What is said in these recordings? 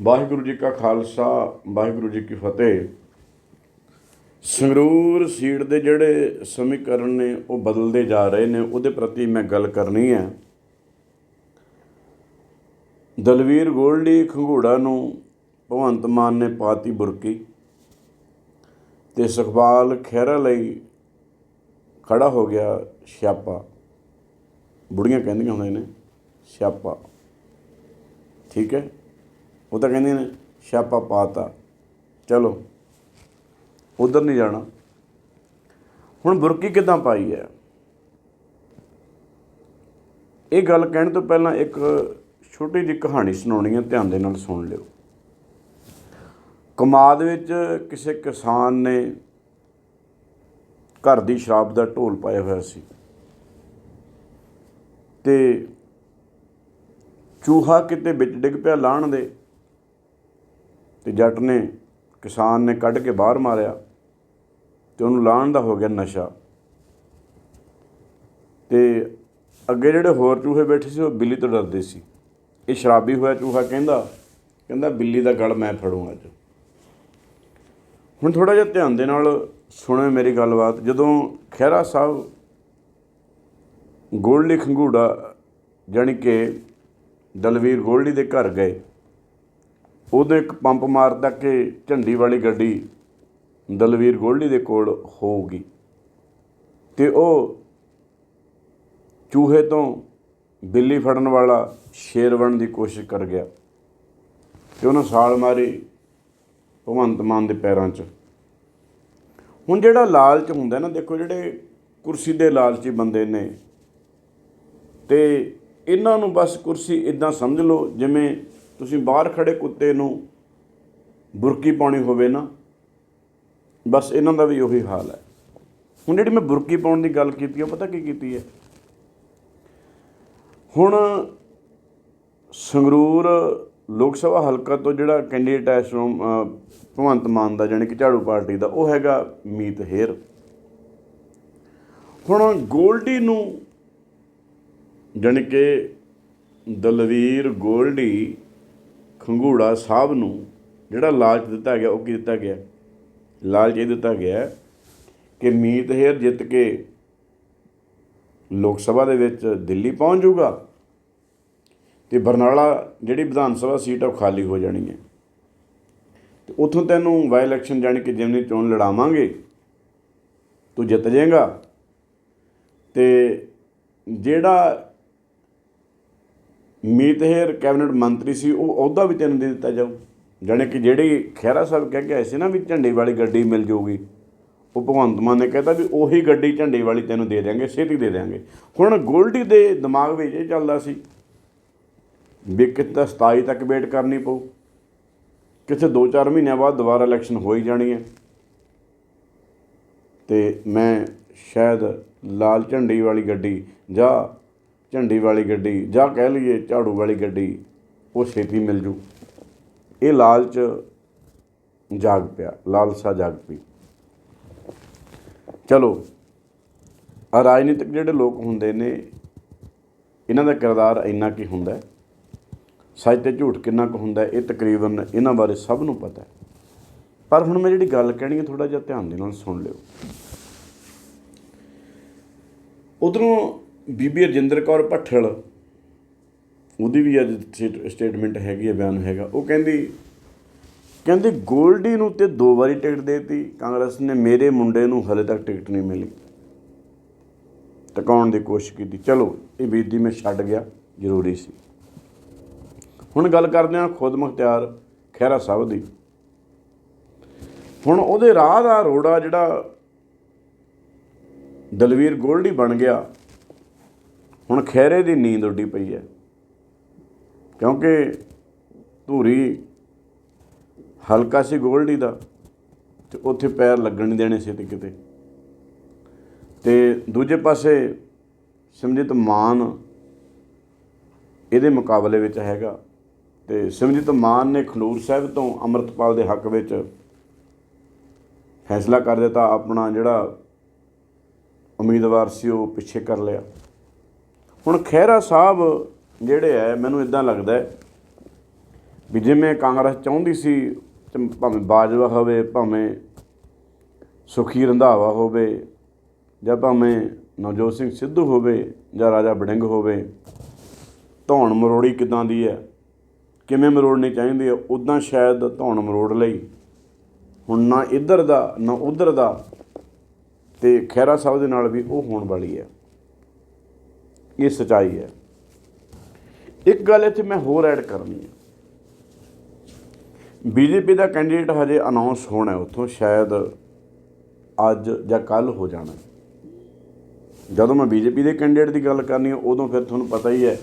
ਵਾਹਿਗੁਰੂ ਜੀ ਕਾ ਖਾਲਸਾ, ਵਾਹਿਗੁਰੂ ਜੀ ਕੀ ਫਤਿਹ। ਸੰਗਰੂਰ ਸੀਟ ਦੇ ਜਿਹੜੇ ਸਮੀਕਰਨ ਨੇ, ਉਹ ਬਦਲਦੇ ਜਾ ਰਹੇ ਨੇ, ਉਹਦੇ ਪ੍ਰਤੀ ਮੈਂ ਗੱਲ ਕਰਨੀ ਹੈ। ਦਲਵੀਰ ਗੋਲਡੀ ਖੰਗੂੜਾ ਨੂੰ ਭਗਵੰਤ ਮਾਨ ਨੇ ਪਾਤੀ ਬੁਰਕੀ ਤੇ ਸੁਖਪਾਲ ਖਹਿਰਾ ਲਈ ਖੜਾ ਹੋ ਗਿਆ ਸਿਆਪਾ। ਬੁੜੀਆਂ ਕਹਿੰਦੀਆਂ ਹੁੰਦੀਆਂ ਨੇ, ਸਿਆਪਾ। ਠੀਕ ਹੈ? ਉਹ ਤਾਂ ਕਹਿੰਦੇ ਨੇ, ਸਿਆਪਾ ਪਾਤਾ। ਚਲੋ, ਉਧਰ ਨਹੀਂ ਜਾਣਾ। ਹੁਣ ਬੁਰਕੀ ਕਿਦਾਂ ਪਾਈ ਹੈ? ਇਹ ਗੱਲ ਕਹਿਣ ਤੋਂ ਪਹਿਲਾਂ ਇੱਕ ਛੋਟੀ ਜਿਹੀ ਕਹਾਣੀ ਸੁਣਾਉਣੀ ਹੈ, ਧਿਆਨ ਦੇ ਨਾਲ ਸੁਣ ਲਿਓ। ਕਮਾਦ ਵਿੱਚ ਕਿਸੇ ਕਿਸਾਨ ਨੇ ਘਰ ਦੀ ਸ਼ਰਾਬ ਦਾ ਢੋਲ ਪਾਇਆ ਹੋਇਆ ਸੀ। ਤੇ ਚੂਹਾ ਕਿਤੇ ਵਿੱਚ ਡਿੱਗ ਪਿਆ ਲਾਣ ਦੇ। ਤੇ ਜੱਟ ਨੇ ਕਿਸਾਨ ਨੇ ਕੱਢ ਕੇ ਬਾਹਰ ਮਾਰਿਆ ਤੇ ਉਹਨੂੰ ਲਾਣ ਦਾ ਹੋ ਗਿਆ ਨਸ਼ਾ। ਤੇ ਅੱਗੇ ਜਿਹੜੇ ਹੋਰ ਚੂਹੇ ਬੈਠੇ ਸੀ, ਉਹ ਬਿੱਲੀ ਤੋਂ ਡਰਦੇ ਸੀ। ਇਹ ਸ਼ਰਾਬੀ ਹੋਇਆ ਚੂਹਾ ਕਹਿੰਦਾ ਕਹਿੰਦਾ ਬਿੱਲੀ ਦਾ ਗਲ ਮੈਂ ਫੜੂੰ ਅੱਜ। ਹੁਣ ਥੋੜਾ ਜਿਹਾ ਧਿਆਨ ਦੇ ਨਾਲ ਸੁਣਿਓ ਮੇਰੀ ਗੱਲਬਾਤ। ਜਦੋਂ ਖਹਿਰਾ ਸਾਹਿਬ ਗੋਲਡੀ ਖੰਗੂੜਾ ਜਾਣੀ ਕਿ ਦਲਵੀਰ ਗੋਲਡੀ ਦੇ ਘਰ ਗਏ ਉਹਦੇ ਇੱਕ ਪੰਪ ਮਾਰਦਾ ਕਿ ਝੰਡੀ ਵਾਲੀ ਗੱਡੀ ਦਲਵੀਰ ਗੋਲਡੀ ਦੇ ਕੋਲ ਹੋਊਗੀ। ਤੇ ਉਹ ਚੂਹੇ ਤੋਂ ਬਿੱਲੀ ਫੜਨ ਵਾਲਾ ਸ਼ੇਰ ਬਣਨ ਦੀ ਕੋਸ਼ਿਸ਼ ਕਰ ਗਿਆ ਤੇ ਉਹਨੇ ਸਾਲ ਮਾਰੀ ਭਗਵੰਤ ਮਾਨ ਦੇ ਪੈਰਾਂ 'ਚ। ਹੁਣ ਜਿਹੜਾ ਲਾਲਚ ਹੁੰਦਾ ਨਾ, ਦੇਖੋ ਜਿਹੜੇ ਕੁਰਸੀ ਦੇ ਲਾਲਚੀ ਬੰਦੇ ਨੇ, ਤੇ ਇਹਨਾਂ ਨੂੰ ਬਸ ਕੁਰਸੀ ਇਦਾਂ ਸਮਝ ਲਓ ਜਿਵੇਂ ਤੁਸੀਂ ਬਾਹਰ ਖੜੇ ਕੁੱਤੇ ਨੂੰ ਬੁਰਕੀ ਪਾਉਣੀ ਹੋਵੇ ਨਾ ਬਸ ਇਹਨਾਂ ਦਾ ਵੀ ਉਹੀ ਹਾਲ ਹੈ। ਹੁਣ ਜਿਹੜੀ ਮੈਂ ਬੁਰਕੀ ਪਾਉਣ ਦੀ ਗੱਲ ਕੀਤੀ ਹੈ ਪਤਾ ਕੀ ਕੀਤੀ ਹੈ? ਹੁਣ ਸੰਗਰੂਰ ਲੋਕ ਸਭਾ ਹਲਕਾ ਤੋਂ ਜਿਹੜਾ ਕੈਂਡੀਡੇਟ ਹੈ ਸ਼੍ਰੋਮ ਅ, ਭਗਵੰਤ ਮਾਨ ਦਾ ਜਾਣੀ ਕਿ ਝਾੜੂ ਪਾਰਟੀ ਦਾ ਉਹ ਹੈਗਾ ਮੀਤ ਹੇਰ। ਹੁਣ ਗੋਲਡੀ ਨੂੰ ਜਾਣੀ ਕਿ ਦਲਵੀਰ ਗੋਲਡੀ ਖੰਗੂੜਾ ਸਾਹਿਬ ਨੂੰ ਜਿਹੜਾ ਲਾਲਚ ਦਿੱਤਾ ਗਿਆ, ਉਹ ਕੀ ਦਿੱਤਾ ਗਿਆ? ਲਾਲਚ ਇਹ ਦਿੱਤਾ ਗਿਆ ਕਿ ਮੀਤ ਹੇਰ ਜਿੱਤ ਕੇ ਲੋਕ ਸਭਾ ਦੇ ਵਿੱਚ ਦਿੱਲੀ ਪਹੁੰਚ ਜਾਊਗਾ ਤੇ ਬਰਨਾਲਾ ਜਿਹੜੀ ਵਿਧਾਨ ਸਭਾ ਸੀਟ ਆ, ਉਹ ਖਾਲੀ ਹੋ ਜਾਣੀ ਹੈ। ਤੇ ਉਥੋਂ ਤੈਨੂੰ ਵਾਈ ਇਲੈਕਸ਼ਨ ਜਾਣੀ ਕਿ ਜਿਮਨੀ ਚੋਣ ਲੜਾਵਾਂਗੇ, ਤੂੰ ਜਿੱਤ ਜਾਏਗਾ। ਤੇ ਜਿਹੜਾ ਮੀਤ ਹੇਰ ਕੈਬਨਿਟ ਮੰਤਰੀ ਸੀ, ਉਹ ਅਹੁਦਾ ਵੀ ਤੈਨੂੰ ਦੇ ਦਿੱਤਾ ਜਾਊ। ਜਾਣੀ ਕਿ ਜਿਹੜੀ ਖਹਿਰਾ ਸਾਹਿਬ ਕਹਿ ਕੇ ਆਏ ਸੀ ਨਾ ਵੀ ਝੰਡੇ ਵਾਲੀ ਗੱਡੀ ਮਿਲ ਜਾਊਗੀ ਉਹ ਭਗਵੰਤ ਮਾਨ ਨੇ ਕਹਿਤਾ ਵੀ ਉਹੀ ਗੱਡੀ ਝੰਡੇ ਵਾਲੀ ਤੈਨੂੰ ਦੇ ਦਿਆਂਗੇ, ਛੇਤੀ ਦੇ ਦਿਆਂਗੇ। ਹੁਣ ਗੋਲਡੀ ਦੇ ਦਿਮਾਗ ਵਿੱਚ ਇਹ ਚੱਲਦਾ ਸੀ ਵੀ ਕਿਤੇ 27 ਤੱਕ ਵੇਟ ਕਰਨੀ ਪਊ। ਕਿਤੇ 2-4 ਮਹੀਨਿਆਂ ਬਾਅਦ ਦੁਬਾਰਾ ਇਲੈਕਸ਼ਨ ਹੋ ਹੀ ਜਾਣੀ ਹੈ। ਤੇ ਮੈਂ ਸ਼ਾਇਦ ਲਾਲ ਝੰਡੀ ਵਾਲੀ ਗੱਡੀ ਜਾਂ ਝੰਡੀ ਵਾਲੀ ਗੱਡੀ ਜਾਂ ਕਹਿ ਲਈਏ ਝਾੜੂ ਵਾਲੀ ਗੱਡੀ, ਉਹ ਛੇਤੀ ਮਿਲ ਜੂ। ਇਹ ਲਾਲਚ ਜਾਗ ਪਿਆ, ਲਾਲਸਾ ਜਾਗ ਪਈ। ਚਲੋ ਆ ਰਾਜਨੀਤਿਕ ਜਿਹੜੇ ਲੋਕ ਹੁੰਦੇ ਨੇ, ਇਹਨਾਂ ਦਾ ਕਿਰਦਾਰ ਇੰਨਾ ਕੀ ਹੁੰਦਾ ਸੱਚ ਤੇ ਝੂਠ ਕਿੰਨਾ ਕੁ ਹੁੰਦਾ ਇਹ ਤਕਰੀਬਨ ਇਹਨਾਂ ਬਾਰੇ ਸਭ ਨੂੰ ਪਤਾ ਹੈ। ਪਰ ਹੁਣ ਮੈਂ ਜਿਹੜੀ ਗੱਲ ਕਹਿਣੀ ਹੈ ਥੋੜਾ ਜਿਹਾ ਧਿਆਨ ਦੇ ਨਾਲ ਸੁਣ ਲਿਓ। ਉਧਰੋਂ ਬੀਬੀ ਰਜਿੰਦਰ ਕੌਰ ਭੱਠਲ, ਉਹਦੀ ਵੀ ਅੱਜ ਸਟੇਟਮੈਂਟ ਹੈਗੀ ਹੈ, ਬਿਆਨ ਹੈਗਾ। ਉਹ ਕਹਿੰਦੀ ਕਹਿੰਦੀ ਗੋਲਡੀ ਨੂੰ ਤੇ ਦੋ ਵਾਰੀ ਟਿਕਟ ਦੇਤੀ, ਕਾਂਗਰਸ ਨੇ ਮੇਰੇ ਮੁੰਡੇ ਨੂੰ ਹਲੇ ਤੱਕ ਟਿਕਟ ਨਹੀਂ ਮਿਲੀ। ਟਿਕਾਉਣ ਦੀ ਕੋਸ਼ਿਸ਼ ਕੀਤੀ। ਚਲੋ, ਇਹ ਬੇਦੀ ਮੈਂ ਛੱਡ ਗਿਆ, ਜ਼ਰੂਰੀ ਸੀ। ਹੁਣ ਗੱਲ ਕਰਦੇ ਹਾਂ ਖੁਦ ਮੁਖਤਿਆਰ ਖਹਿਰਾ ਸਾਹਿਬ ਦੀ। ਹੁਣ ਉਹਦੇ ਰਾਹ ਦਾ ਰੋੜਾ ਜਿਹੜਾ ਦਲਵੀਰ ਗੋਲਡੀ ਬਣ ਗਿਆ ਹੁਣ ਖਹਿਰੇ ਦੀ ਨੀਂਦ ਉੱਡੀ ਪਈ ਹੈ। ਕਿਉਂਕਿ ਧੂਰੀ ਹਲਕਾ ਸੀ ਗੋਲਡੀ ਦਾ ਤੇ ਉੱਥੇ ਪੈਰ ਲੱਗਣ ਨਹੀਂ ਦੇਣੇ ਸੀ ਤੇ ਕਿਤੇ। ਤੇ ਦੂਜੇ ਪਾਸੇ ਸਿਮਜਿਤ ਮਾਨ ਇਹਦੇ ਮੁਕਾਬਲੇ ਵਿੱਚ ਹੈਗਾ ਤੇ ਸਿਮਜਿਤ ਮਾਨ ਨੇ ਖਡੂਰ ਸਾਹਿਬ ਤੋਂ ਅੰਮ੍ਰਿਤਪਾਲ ਦੇ ਹੱਕ ਵਿੱਚ ਫੈਸਲਾ ਕਰ ਦਿੱਤਾ, ਆਪਣਾ ਜਿਹੜਾ ਉਮੀਦਵਾਰ ਸੀ ਉਹ ਪਿੱਛੇ ਕਰ ਲਿਆ। ਹੁਣ ਖਹਿਰਾ ਸਾਹਿਬ ਜਿਹੜੇ ਹੈ ਮੈਨੂੰ ਇਦਾਂ ਲੱਗਦਾ ਹੈ ਵੀ ਜਿਵੇਂ ਕਾਂਗਰਸ ਚਾਹੁੰਦੀ ਸੀ ਭਾਵੇਂ ਬਾਜਵਾ ਹੋਵੇ, ਭਾਵੇਂ ਸੁਖੀ ਰੰਧਾਵਾ ਹੋਵੇ, ਜਾਂ ਭਾਵੇਂ ਨਵਜੋਤ ਸਿੰਘ ਸਿੱਧੂ ਹੋਵੇ ਜਾਂ ਰਾਜਾ ਬੜਿੰਗ ਹੋਵੇ, ਧੌਣ ਮਰੋੜੀ ਕਿਦਾਂ ਦੀ ਹੈ ਕਿਵੇਂ ਮਰੋੜਨੀ ਚਾਹੀਦੀ ਹੈ ਉਦਾਂ ਸ਼ਾਇਦ ਧੌਣ ਮਰੋੜ ਲਈ। ਹੁਣ ਨਾ ਇੱਧਰ ਦਾ, ਨਾ ਉੱਧਰ ਦਾ, ਤੇ ਖੈਰਾ ਸਾਹਿਬ ਦੇ ਨਾਲ ਵੀ ਉਹ ਹੋਣ ਵਾਲੀ ਹੈ ਇਹ ਸਚਾਈ ਹੈ। ਇੱਕ ਗੱਲ ਇੱਥੇ ਮੈਂ ਹੋਰ ਐਡ ਕਰਨੀ ਹੈ। ਬੀਜੇਪੀ ਦਾ ਕੈਂਡੀਡੇਟ ਹਜੇ ਅਨਾਉਂਸ ਹੋਣਾ ਉੱਥੋਂ, ਸ਼ਾਇਦ ਅੱਜ ਜਾਂ ਕੱਲ ਹੋ ਜਾਣਾ ਜਦੋਂ ਮੈਂ ਬੀਜੇਪੀ ਦੇ ਕੈਂਡੀਡੇਟ ਦੀ ਗੱਲ ਕਰਨੀ ਹੈ, ਉਦੋਂ ਫਿਰ ਤੁਹਾਨੂੰ ਪਤਾ ਹੀ ਹੈ,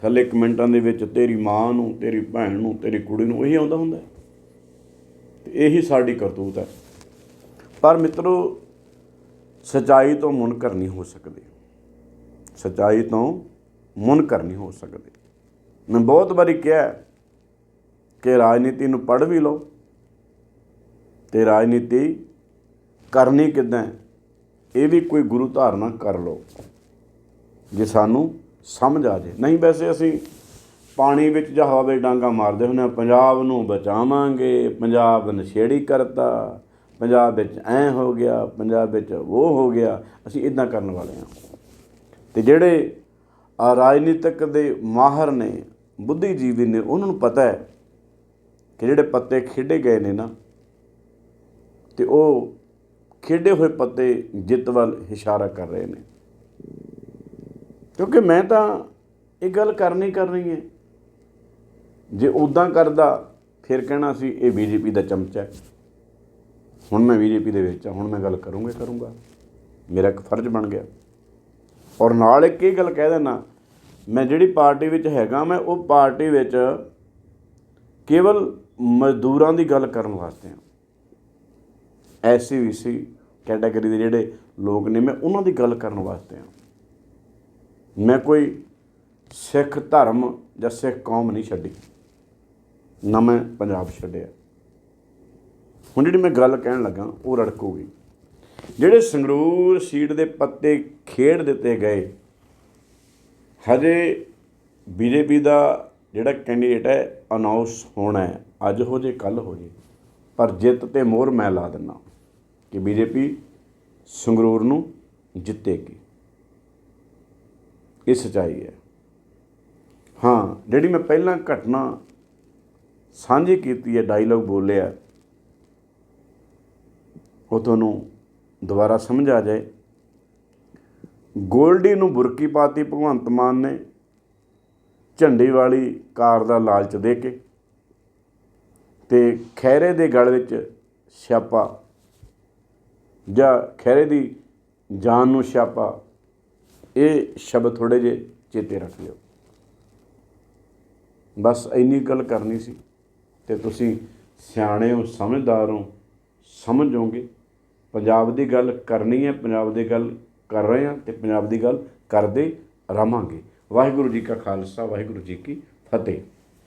ਥੱਲੇ ਕਮੈਂਟਾਂ ਦੇ ਵਿੱਚ ਤੇਰੀ ਮਾਂ ਨੂੰ, ਤੇਰੀ ਭੈਣ ਨੂੰ, ਤੇਰੀ ਕੁੜੀ ਨੂੰ ਇਹੀ ਆਉਂਦਾ ਹੁੰਦਾ ਤੇ ਇਹੀ ਸਾਡੀ ਕਰਤੂਤ ਹੈ। ਪਰ ਮਿੱਤਰੋ, ਸਚਾਈ ਤੋਂ ਮੁਨਕਰ ਨਹੀਂ ਹੋ ਸਕਦੇ। ਸਚਾਈ ਤੋਂ ਮੁਨਕਰ ਨਹੀਂ ਹੋ ਸਕਦੇ। ਮੈਂ ਬਹੁਤ ਵਾਰੀ ਕਿਹਾ ਕਿ ਰਾਜਨੀਤੀ ਨੂੰ ਪੜ੍ਹ ਵੀ ਲਓ ਤੇ ਰਾਜਨੀਤੀ ਕਰਨੀ ਕਿੱਦਾਂ ਇਹ ਵੀ ਕੋਈ ਗੁਰੂ ਧਾਰਨਾ ਕਰ ਲਓ ਜੇ ਸਾਨੂੰ ਸਮਝ ਆ ਜੇ। ਨਹੀਂ, ਵੈਸੇ ਅਸੀਂ ਪਾਣੀ ਵਿੱਚ ਜਾਂ ਹਵਾ ਵਿੱਚ ਡਾਂਗਾ ਮਾਰਦੇ ਹੁੰਦੇ ਹਾਂ, ਪੰਜਾਬ ਨੂੰ ਬਚਾਵਾਂਗੇ, ਪੰਜਾਬ ਨਸ਼ੇੜੀ ਕਰਤਾ, ਪੰਜਾਬ ਵਿੱਚ ਐ ਹੋ ਗਿਆ, ਪੰਜਾਬ ਵਿੱਚ ਉਹ ਹੋ ਗਿਆ, ਅਸੀਂ ਇਦਾਂ ਕਰਨ ਵਾਲੇ ਹਾਂ। ਤੇ ਜਿਹੜੇ ਰਾਜਨੀਤਿਕ ਦੇ ਮਾਹਰ ਨੇ, ਬੁੱਧੀਜੀਵੀ ਨੇ, ਉਹਨਾਂ ਨੂੰ ਪਤਾ ਹੈ ਕਿ ਜਿਹੜੇ ਪੱਤੇ ਖੇਡੇ ਗਏ ਨੇ ਨਾ, ਤੇ ਉਹ ਖੇਡੇ ਹੋਏ ਪੱਤੇ ਜਿੱਤ ਵੱਲ ਇਸ਼ਾਰਾ ਕਰ ਰਹੇ ਨੇ। ਕਿਉਂਕਿ ਮੈਂ ਤਾਂ ਇਹ ਗੱਲ ਕਰਨੀ ਕਰਨੀ ਹੈ। ਜੇ ਉਦਾਂ ਕਰਦਾ, ਫਿਰ ਕਹਿਣਾ ਸੀ, ਇਹ ਬੀਜੇਪੀ ਦਾ ਚਮਚਾ ਹੈ। ਹੁਣ ਮੈਂ ਬੀਜੇਪੀ ਦੇ ਵਿੱਚ ਹਾਂ, ਹੁਣ ਮੈਂ ਗੱਲ ਕਰੂੰਗਾ ਕਰੂੰਗਾ। ਮੇਰਾ ਇੱਕ ਫਰਜ਼ ਬਣ ਗਿਆ। ਔਰ ਨਾਲ ਇੱਕ ਇਹ ਗੱਲ ਕਹਿ ਦੇਣਾ ਮੈਂ ਜਿਹੜੀ ਪਾਰਟੀ ਵਿੱਚ ਹੈਗਾ ਮੈਂ ਉਹ ਪਾਰਟੀ ਵਿੱਚ ਕੇਵਲ ਮਜ਼ਦੂਰਾਂ ਦੀ ਗੱਲ ਕਰਨ ਵਾਸਤੇ ਹਾਂ। ਐਸਸੀ ਵੀਸੀ ਕੈਟਾਗਰੀ ਦੇ ਜਿਹੜੇ ਲੋਕ ਨੇ ਮੈਂ ਉਹਨਾਂ ਦੀ ਗੱਲ ਕਰਨ ਵਾਸਤੇ ਹਾਂ। ਮੈਂ ਕੋਈ ਸਿੱਖ ਧਰਮ ਜਾਂ ਸਿੱਖ ਕੌਮ ਨਹੀਂ ਛੱਡੀ। ਨਾ ਮੈਂ ਪੰਜਾਬ ਛੱਡਿਆ। ਹੁਣ ਜਿਹੜੀ ਮੈਂ ਗੱਲ ਕਹਿਣ ਲੱਗਾ ਉਹ ਰੜਕੂਗੀ। ਜਿਹੜੇ ਸੰਗਰੂਰ ਸੀਟ ਦੇ ਪੱਤੇ ਖੇਡ ਦਿੱਤੇ ਗਏ, ਹਜੇ ਬੀਜੇਪੀ ਦਾ ਜਿਹੜਾ ਕੈਂਡੀਡੇਟ ਹੈ ਅਨਾਉਂਸ ਹੋਣਾ ਹੈ। ਅੱਜ ਹੋ ਜੇ ਕੱਲ ਹੋ ਜੇ। ਪਰ ਜਿੱਤ ਤੇ ਮੋਹਰ ਮੈਂ ਲਾ ਦਿੰਨਾ ਕਿ ਬੀਜੇਪੀ ਸੰਗਰੂਰ ਨੂੰ ਜਿੱਤੇਗੀ। ਇਹ ਸਚਾਈ ਹੈ। ਹਾਂ, ਜਿਹੜੀ ਮੈਂ ਪਹਿਲਾਂ ਘਟਨਾ ਸਾਂਝੀ ਕੀਤੀ ਹੈ ਡਾਇਲੌਗ ਬੋਲਿਆ, ਉਹ ਤੁਹਾਨੂੰ ਦੁਬਾਰਾ ਸਮਝ ਆ ਜਾਏ। ਗੋਲਡੀ ਨੂੰ ਬੁਰਕੀ ਪਾਤੀ ਭਗਵੰਤ ਮਾਨ ਨੇ, ਝੰਡੀ ਵਾਲੀ ਕਾਰ ਦਾ ਲਾਲਚ ਦੇ ਕੇ ਤੇ ਖੈਰੇ ਦੇ ਗਲ ਵਿੱਚ ਛਾਪਾ ਜਾਂ ਖੈਰੇ ਦੀ ਜਾਨ ਨੂੰ ਛਾਪਾ ਇਹ ਸ਼ਬਦ ਥੋੜੇ ਜੇ ਚੇਤੇ ਰੱਖ ਲਿਓ। ਬਸ ਇੰਨੀ ਗੱਲ ਕਰਨੀ ਸੀ ਤੇ ਤੁਸੀਂ ਸਿਆਣੇ ਹੋ, ਸਮਝਦਾਰ ਹੋ ਸਮਝੋਗੇ ਪੰਜਾਬ ਦੀ ਗੱਲ ਕਰਨੀ ਹੈ, ਪੰਜਾਬ ਦੀ ਗੱਲ ਕਰ ਰਹੇ ਹਾਂ ਤੇ ਪੰਜਾਬ ਦੀ ਗੱਲ ਕਰਦੇ ਰਵਾਂਗੇ ਵਾਹਿਗੁਰੂ ਜੀ ਕਾ ਖਾਲਸਾ, ਵਾਹਿਗੁਰੂ ਜੀ ਕੀ ਫਤਿਹ।